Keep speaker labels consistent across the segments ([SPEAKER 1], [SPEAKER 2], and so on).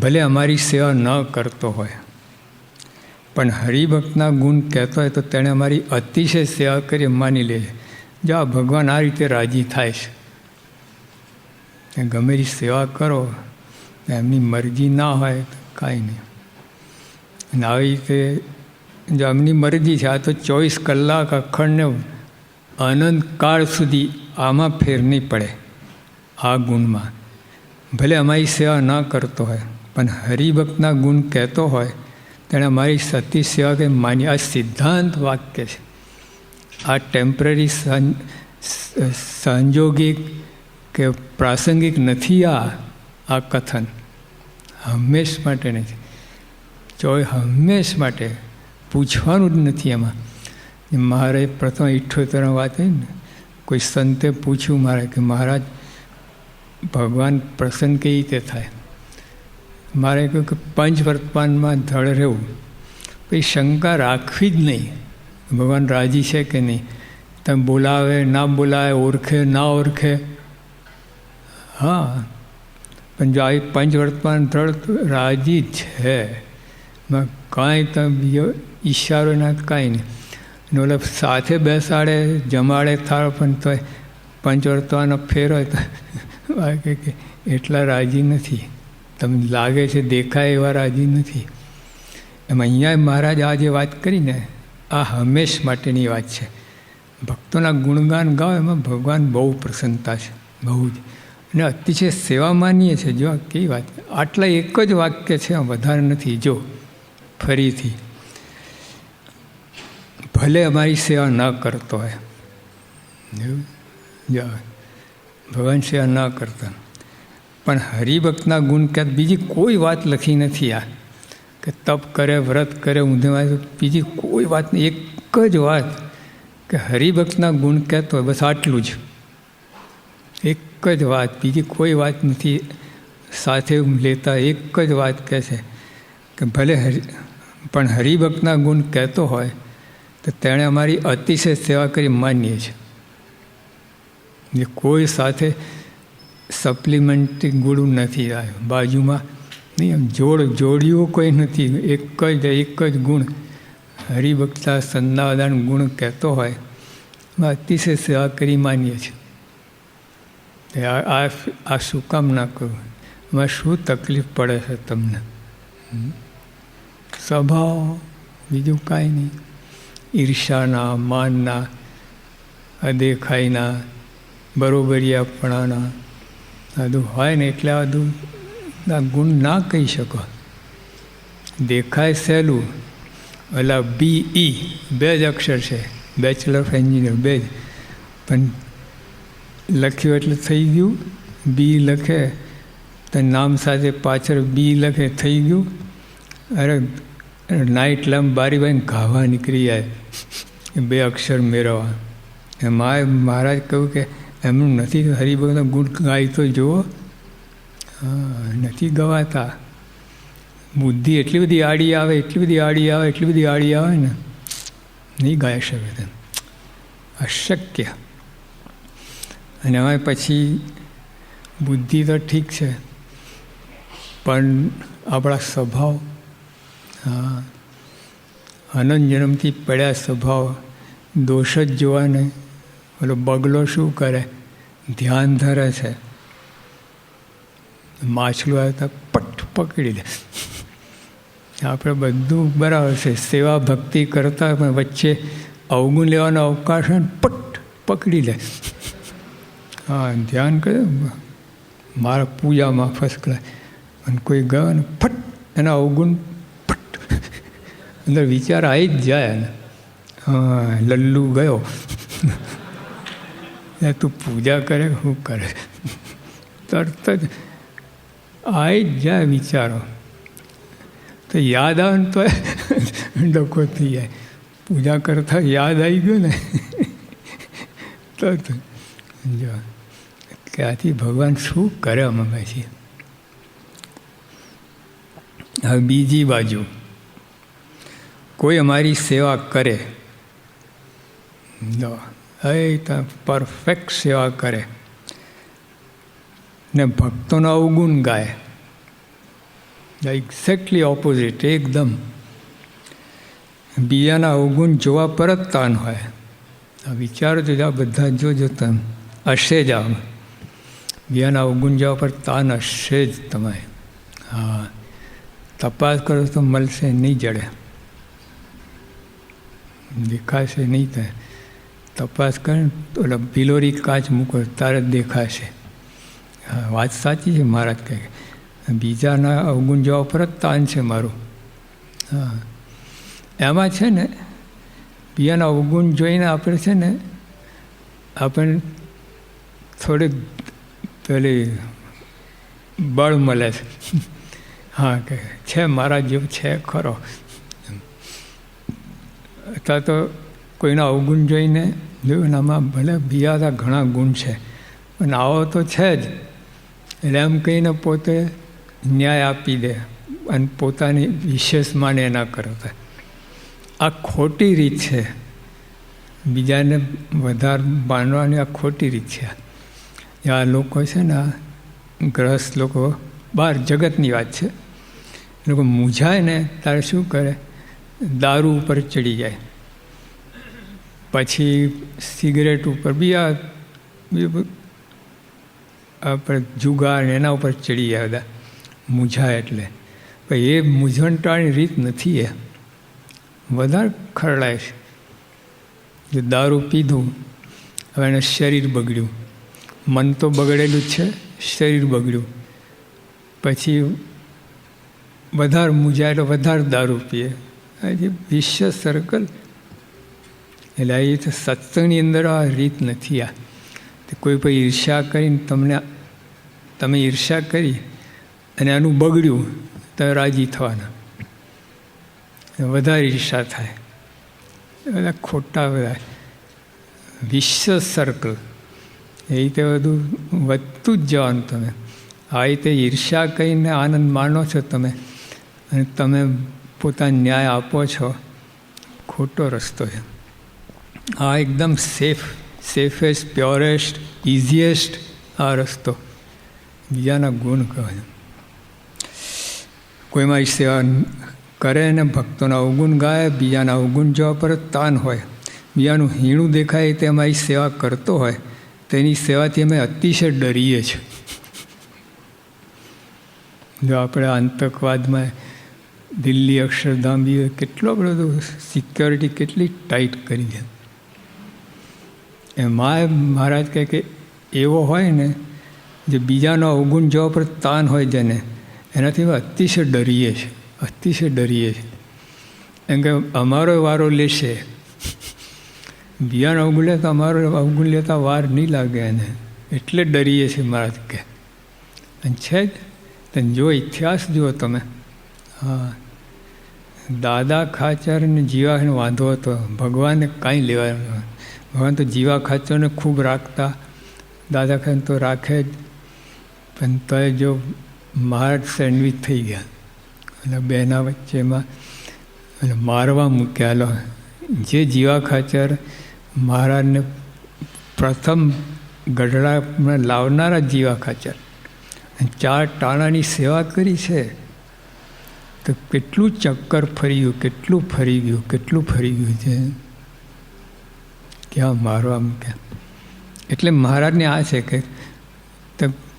[SPEAKER 1] ભલે અમારી સેવા ન કરતો હોય. પણ હરિભક્તના ગુણ કહેતો હોય તો તેણે અમારી અતિશય સેવા કરી માની લે. જો આ ભગવાન આ રીતે રાજી થાય છે ગમે એ સેવા કરો એમની મરજી ના હોય તો કાંઈ નહીં. અને આવી રીતે જો એમની મરજી છે, આ તો ચોવીસ કલાક અખંડને અનંતકાળ સુધી આમાં ફેર નહીં પડે આ ગુણમાં. ભલે અમારી સેવા ન કરતો હોય પણ હરિભક્તના ગુણ કહેતો હોય, તેણે મારી સતી સેવા કે માની. આ સિદ્ધાંત વાક્ય છે. આ ટેમ્પરરી સંજોગિક કે પ્રાસંગિક નથી આ આ કથન. હંમેશ માટે નથી ચોય હંમેશ માટે પૂછવાનું જ નથી એમાં. મારે પ્રથમ ઇઠ્ઠોતેર વાત હોય ને, કોઈ સંતે પૂછ્યું મારે કે મહારાજ, ભગવાન પ્રસન્ન કેવી રીતે થાય? મારે કહ્યું કે પંચ વર્તમાનમાં ધળ રહેવું. પછી શંકા રાખવી જ નહીં. ભગવાન રાજી છે કે નહીં? તમે બોલાવે, ના બોલાવે, ઓળખે, ના ઓળખે? હા. પણ જો આવી પંચ વર્તમાન ધડ રાજી છે. કાંઈ તમે બીજો ઈશારો ના કાંઈ નહીં. ને સાથે બેસાડે, જમાડે થાળ, પણ તો પંચવર્તવાનો ફેર હોય તો કે એટલા રાજી નથી. તમને લાગે છે દેખાય એવા રાજી નથી. એમ અહીંયા મહારાજ આ જે વાત કરીને, આ હંમેશ માટેની વાત છે. ભક્તોના ગુણગાન ગાઓ, એમાં ભગવાન બહુ પ્રસન્નતા છે, બહુ જ. અને અતિશય સેવા માનીએ છે. જો કેવી વાત આટલા એક જ વાક્ય છે વધારે નથી. જો, ફરીથી. ભલે અમારી સેવા ન કરતો હોય. ભગવાન સેવા ન કરતા. પણ હરિભક્તના ગુણ ક્યાં બીજી કોઈ વાત લખી નથી આ. કે તપ કરે, વ્રત કરે, ઊંધે બીજી કોઈ વાત નહીં એક જ વાત કે હરિભક્તના ગુણ કહેતો હોય બસ આટલું જ. એક જ વાત, બીજી કોઈ વાત નથી. સાથે લેતા એક જ વાત કહે છે કે ભલે હરિ, પણ હરિભક્તના ગુણ કહેતો હોય, તો તેણે અમારી અતિશય સેવા કરી માનીએ છીએ. કોઈ સાથે સપ્લિમેન્ટરી ગુણ નથી આવ્યો. બાજુમાં નહીં એમ જોડ જોડીઓ કોઈ નથી. એક જ એક જ ગુણ. હરિભક્તા સંદાદાન ગુણ કહેતો હોય. અતિશય સેવા કરી માનીએ છીએ. આ આ શું કામ ના કરું? એમાં શું તકલીફ પડે છે તમને? સ્વભાવ, બીજું કાંઈ નહીં. ઈર્ષાના, માનના, અદેખાઈના, બરોબરિયાપણાના બધું હોય ને એટલે બધું ગુણ ના કહી શકો. દેખાય સહેલું. ઓલા બી ઈ બે જ અક્ષર છે. બેચલર ઓફ એન્જિનિયર બે જ. પણ લખ્યું એટલે થઈ ગયું. બી લખે, તો નામ સાથે પાછળ બી લખે, થઈ ગયું. અરે નાઇટ લંબ બારી બાઈને ઘાવા નીકળી જાય. બે અક્ષર મેળવવા. માએ મહારાજ કહ્યું કે એમનું નથી હરિભક્તનો ગુણ ગાય તો જુઓ. નથી ગવાતા. બુદ્ધિ એટલી બધી આડી આવે, એટલી બધી આડી આવે, એટલી બધી આડી આવે ને. નહીં ગાઈ શકે તેમ. અશક્ય. અને હવે પછી બુદ્ધિ તો ઠીક છે, પણ આપણા સ્વભાવ, હા, અનંત જન્મથી પડ્યા સ્વભાવ, દોષ જ જોવાને ઓલો બગલો શું કરે? ધ્યાન ધરે છે. માછલું આવતા પટ પકડી લે. આપણે બધું, બરાબર છે, સેવા ભક્તિ કરતા પણ વચ્ચે અવગુણ લેવાનો અવકાશ હોય ને, પટ પકડી લે. હા, ધ્યાન કરે. મારા પૂજામાં ફર્સ્ટ ક્લાસ અને કોઈ ગયો ને, ફટ, એના અવગુણ ફટ. અંદર વિચાર આવી જ જાય ને હા, લલ્લુ ગયો. તું પૂજા કરે શું કરે. તરત જ આવી જ જાય વિચારો. તો યાદ આવે ને તો ડકો થઈ જાય. પૂજા કરતા યાદ આવી ગયો ને. તો જો. ક્યાંથી ભગવાન શું કરે અમે પછી હવે બીજી બાજુ. કોઈ અમારી સેવા કરે. એ પરફેક્ટ સેવા કરે ને ભક્તોનો અવગુણ ગાય એક્ઝેક્ટલી ઓપોઝિટ એકદમ બીજાના અવગુણ જોવા પર જ તાન હોય આ વિચારો જો આ બધા જોજો તમે હશે જ આમ બીજાના અવગુણ જવા પર તાન હશે જ તમે હા તપાસ કરો તો મળશે નહીં જડે દેખાશે નહીં થાય તપાસ કર ઓલા પિલોરી કાચ મૂકો, તારે જ દેખાશે. વાત સાચી છે મહારાજ કહે બીજાના અવગુણ જોવા પર જ તાન છે મારું. હા. એમાં છે ને, બીજાના અવગુણ જોઈને આપણે છે ને આપણને થોડીક પેલી બળ મળે છે. હા, કે છે મારા જેવું છે ખરો. અથવા તો કોઈના અવગુણ જોઈને આમાં ભલે બીજા ઘણા ગુણ છે, પણ આવો તો છે જ. એટલે એમ કહીને પોતે ન્યાય આપી દે અને પોતાની વિશેષ માને એના કરતા આ ખોટી રીત છે. બીજાને વધારે બાંધવાની આ ખોટી રીત છે. આ લોકો છે ને, આ ગ્રહસ્થ લોકો બહાર જગતની વાત છે. લોકો મૂંઝાય ને ત્યારે શું કરે? દારૂ ઉપર ચડી જાય. પછી સિગરેટ ઉપર બી આ આપણે જુગાર એના ઉપર ચડી ગયા બધા, મૂંઝાય એટલે. એ મૂંઝવણટાની રીત નથી એ. વધારે ખરડાય છે. જે દારૂ પીધું, હવે એને શરીર બગડ્યું. મન તો બગડેલું જ છે, શરીર બગડ્યું. પછી વધારે મૂંઝાય એટલે વધારે દારૂ પીએ. જે વિશ્વ સર્કલ એટલે એ રીતે સત્સંગની અંદર આ રીત નથી આ. કોઈ પણ ઈર્ષા કરીને તમને તમે ઈર્ષા કરી અને આનું બગડ્યું, તો રાજી થવાના. વધારે ઈર્ષા થાય. બધા ખોટા બધા. વિશ્વ સર્કલ એ રીતે બધું વધતું જ જવાનું તમે. આ રીતે ઈર્ષા કરીને આનંદ માનો છો તમે અને તમે પોતાનો ન્યાય આપો છો. ખોટો રસ્તો છે. આ એકદમ સેફ સેફેસ્ટ પ્યોરેસ્ટ ઇઝીએસ્ટ આ રસ્તો. બીજાના ગુણ કહે કોઈ મારી સેવા કરે ને ભક્તોના અવગુણ ગાય, બીજાના અવગુણ જવા પર તાન હોય, બીજાનું હીણું દેખાય તે અમારી સેવા કરતો હોય, તેની સેવાથી અમે અતિશય ડરીએ છીએ. જો આપણે આતંકવાદમાં દિલ્હી અક્ષરધામ કેટલો બધો સિક્યોરિટી કેટલી ટાઈટ કરી છે. એમાં મહારાજ કહે કે એવો હોય ને, જે બીજાનો અવગુણ જવા પર તાન હોય જેને, એનાથી અતિશય ડરીએ છીએ અતિશય ડરીએ છીએ એમ કે અમારો વારો લેશે. બીજાનો અવગુણ લે તો અમારો અવગુણ લેતા વાર નહીં લાગે એને. એટલે ડરીએ છીએ મહારાજ કે. અને છે જ, તને જો ઇતિહાસ જુઓ તમે. હા. દાદા ખાચર ને જીવાને વાંધો હતો, ભગવાનને કાંઈ લેવાનું ભગવાન તો જીવા ખાચરને ખૂબ રાખતા. દાદા ખાન તો રાખે જ. પણ તોય જો મહારાજ સેન્ડવિચ થઈ ગયા. અને બેના વચ્ચેમાં અને મારવા મૂક્યાલો. જે જીવા ખાચર મહારાજને પ્રથમ ગઢડામાં લાવનારા જીવા ખાચર. ચાર ટાણાની સેવા કરી છે. તો કેટલું ચક્કર ફરી ગયું, કેટલું ફરી ગયું, કેટલું ફરી ગયું છે. ક્યાં મારવા મૂક્યા એટલે મહારાજને આ છે કે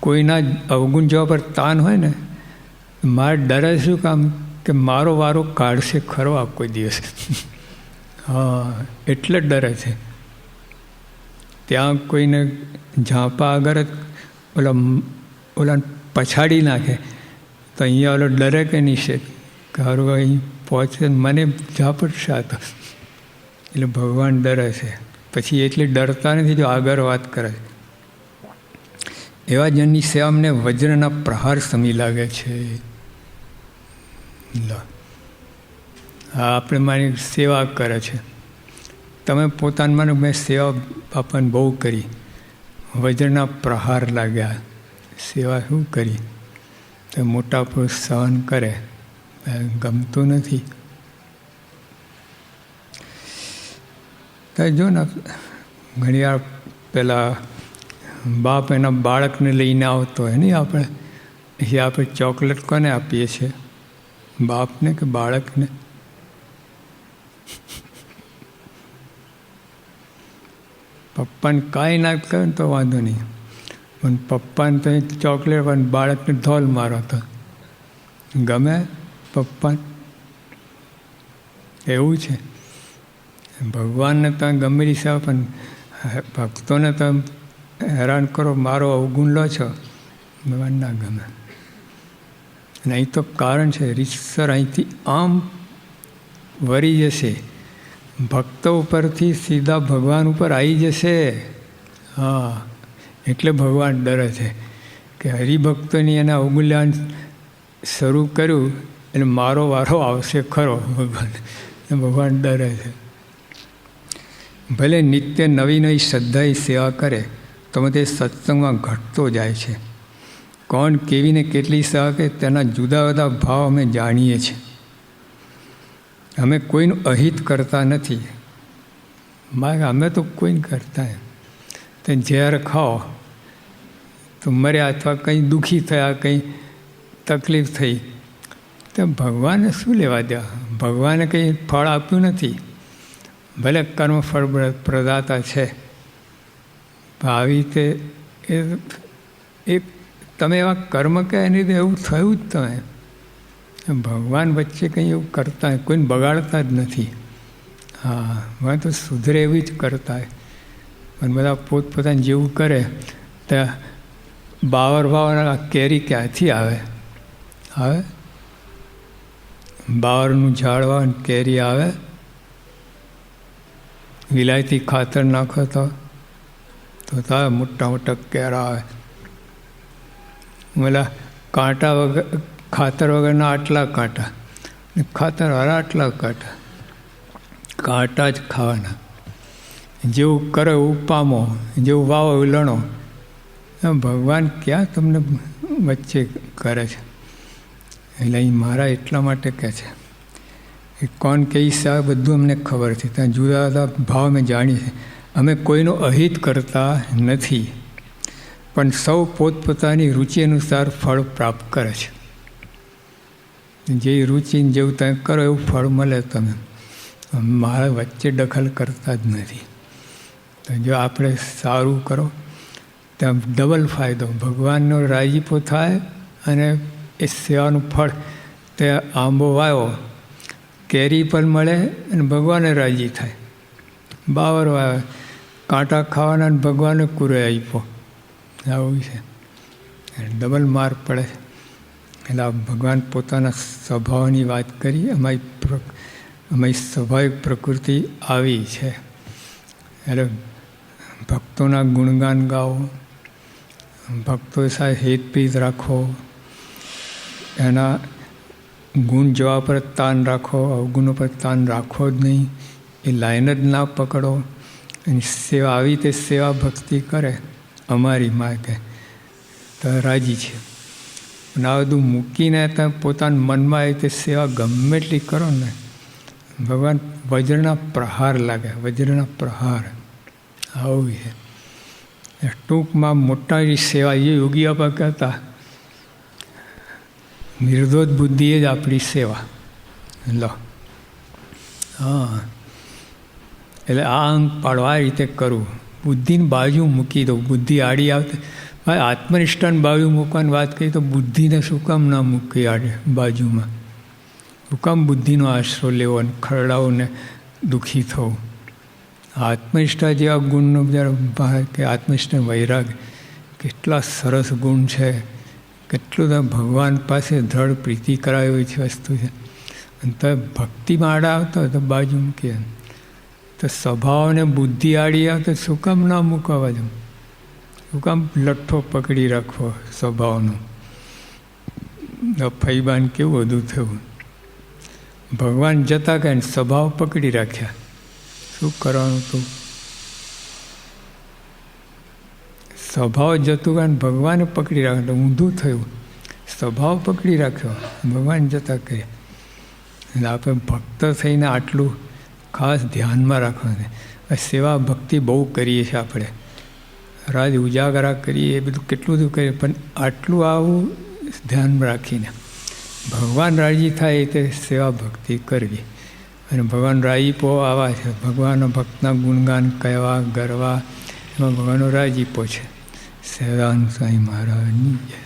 [SPEAKER 1] કોઈના અવગુણ જવા પર તાન હોય ને, મારે ડરે શું કામ કે મારો વારો કાઢશે ખરો આ કોઈ દિવસ. હા, એટલે જ ડરે છે. ત્યાં કોઈને ઝાંપા આગળ ઓલા ઓલા પછાડી નાખે. તો અહીંયા ઓલો ડરે કે નહીં છે? કારું અહીં પહોંચે મને ઝાપટશે આ તો. એટલે ભગવાન ડરે છે. પછી એટલે ડરતા નથી જો આગળ વાત કરે. એવા જનની સેવા અમને વજ્રના પ્રહાર સમી લાગે છે. હા, આપણે મારી સેવા કરે છે. તમે પોતાના મેં સેવા આપણને બહુ કરી. વજ્રના પ્રહાર લાગ્યા. સેવા શું કરી? તો મોટા પુરુષ સહન કરે. ગમતું નથી. તો જો ને ઘણી વાર પેલા બાપ એના બાળકને લઈને આવતો હોય નહીં આપણે, એ આપણે ચોકલેટ કોને આપીએ છીએ? બાપને કે બાળકને? પપ્પાને કાંઈ ના કહે તો વાંધો નહીં. પણ પપ્પાને તો ચોકલેટ પણ બાળકને ધોલ મારો તો ગમે પપ્પા એવું છે. ભગવાનને તમે ગમે છે, પણ ભક્તોને તમે હેરાન કરો, મારો અવગુણ લો છો. ભગવાન ના ગમે. અને અહીં તો કારણ છે, રીતસર અહીંથી આમ વરી જશે. ભક્તો ઉપરથી સીધા ભગવાન ઉપર આવી જશે. હા, એટલે ભગવાન ડરે છે કે હરિભક્તોની એના અવગુલ્યાન શરૂ કર્યું, એટલે મારો વારો આવશે ખરો ભગવાન. ભગવાન ડરે છે. ભલે નિત્ય નવી નવી શ્રદ્ધાએ સેવા કરે તો તે સત્સંગમાં ઘટતો જાય છે. કોણ કેવી ને કેટલી સેવા કરે તેના જુદા જુદા ભાવ અમે જાણીએ છીએ. અમે કોઈનું અહિત કરતા નથી. મારે અમે તો કોઈને કરતા તો ઝેર ખાઓ. તો મર્યા અથવા કંઈ દુઃખી થયા, કંઈ તકલીફ થઈ, તો ભગવાને શું લેવા દેવા? ભગવાને કંઈ ફળ આપ્યું નથી. ભલે કર્મ ફળ પ્રદાતા છે આવી રીતે એ એક તમે એવા કર્મ કે એની રીતે એવું થયું જ તમે. ભગવાન વચ્ચે કંઈ એવું કરતા કોઈને બગાડતા જ નથી. હા, ભગવાન તો સુધરે એવી જ કરતા પણ બધા પોતપોતાને જેવું કરે, તો બાવર બાવર કેરી ક્યાંથી આવે? આવે? બાવરનું ઝાડવા કેરી આવે? વિલાયતી ખાતર નાખો તો તો થાય મોટા મોટા કેરા આવે. બોલા કાંટા વગર ખાતર વગરના આટલા કાંટા ખાતર વાળા આટલા કાંટા. કાંટા જ ખાવાના. જેવું કરો એવું પામો જેવું વાવો એવું લણો ભગવાન ક્યાં તમને વચ્ચે કરે છે? એટલે અહીં મારા એટલા માટે કહે છે. એ કોણ કઈ સા બધું અમને ખબર છે. ત્યાં જુદા જુદા ભાવ અમે જાણીએ છીએ અમે કોઈનું અહિત કરતા નથી. પણ સૌ પોતપોતાની રુચિ અનુસાર ફળ પ્રાપ્ત કરે છે. જે રુચિને જેવું તમે કરો એવું ફળ મળે તમે મારા વચ્ચે દખલ કરતા જ નથી. તો જો આપણે સારું કરો ત્યાં ડબલ ફાયદો. ભગવાનનો રાજીપો થાય અને એ સેવાનું ફળ તે આંબો વાવ્યો કેરી પણ મળે અને ભગવાને રાજી થાય. બાવરો આવે કાંટા ખાવાના અને ભગવાને કુરે આપ્યો. આવું છે. ડબલ માર પડે. એટલે આ ભગવાન પોતાના સ્વભાવની વાત કરી, અમારી અમારી સ્વાભાવિક પ્રકૃતિ આવી છે. એટલે ભક્તોના ગુણગાન ગાઓ ભક્તો સાથે પીત રાખો, એના ગુણ જવા પર તાન રાખો, અવગુણો પર તાન રાખો જ નહીં. એ લાઈન જ ના પકડો. એની સેવા, આવી તે સેવા ભક્તિ કરે, અમારી માગે તો રાજી છે. અને આ બધું મૂકીને તમે પોતાના મનમાં આવી તે સેવા ગમે એટલી કરો ને, ભગવાન વજ્રના પ્રહાર લાગે, વજ્રના પ્રહાર. આવું છે. ટૂંકમાં મોટા સેવા, એ યોગી આપા કહેતા નિર્દોષ બુદ્ધિ જ આપણી સેવા. લો. હા. એટલે આ અંગ પાડો, આ રીતે કરવું બુદ્ધિની બાજુ મૂકી દઉં. બુદ્ધિ આડી આવતી ભાઈ આત્મનિષ્ઠાન બાજુ મૂકવાની વાત કરી તો બુદ્ધિને શું કામ ના મૂકી આડે બાજુમાં? શું કામ બુદ્ધિનો આશરો લેવો અને ખરડાઓને દુઃખી થવું? આત્મનિષ્ઠા જેવા ગુણનો જ્યારે કે આત્મનિષ્ઠા વૈરાગ કેટલા સરસ ગુણ છે. કેટલું તો ભગવાન પાસે દ્રઢ પ્રીતિ કરાય એવી વસ્તુ છે. અને તો ભક્તિમાં આડા આવતો હોય તો બાજુ મૂકીએ તો સ્વભાવને બુદ્ધિ આડી આવે તો શું કામ ના મૂકવા બાજુ શું કામ લઠ્ઠો પકડી રાખવો સ્વભાવનો? ફૈબાન કેવું બધું થયું? ભગવાન જતા કાંઈ સ્વભાવ પકડી રાખ્યા. શું કરવાનું હતું સ્વભાવ જતું કારણ ભગવાને પકડી રાખ્યો એટલે ઊંધું થયું. સ્વભાવ પકડી રાખ્યો. ભગવાન જતા કહે એટલે આપણે ભક્ત થઈને આટલું ખાસ ધ્યાનમાં રાખવાનું સેવા ભક્તિ બહુ કરીએ છીએ આપણે. રાજ ઉજાગરા કરીએ, એ બધું કેટલું બધું કરીએ, પણ આટલું આવું ધ્યાનમાં રાખીને ભગવાન રાજી થાય એ તે સેવા ભક્તિ કરવી. અને ભગવાન રાજીપો આવા છે. ભગવાનના ભક્તના ગુણગાન કહેવા, ગરવા, એમાં ભગવાનનો રાજીપો છે. સેવાન સ્વામી મહારાજની જય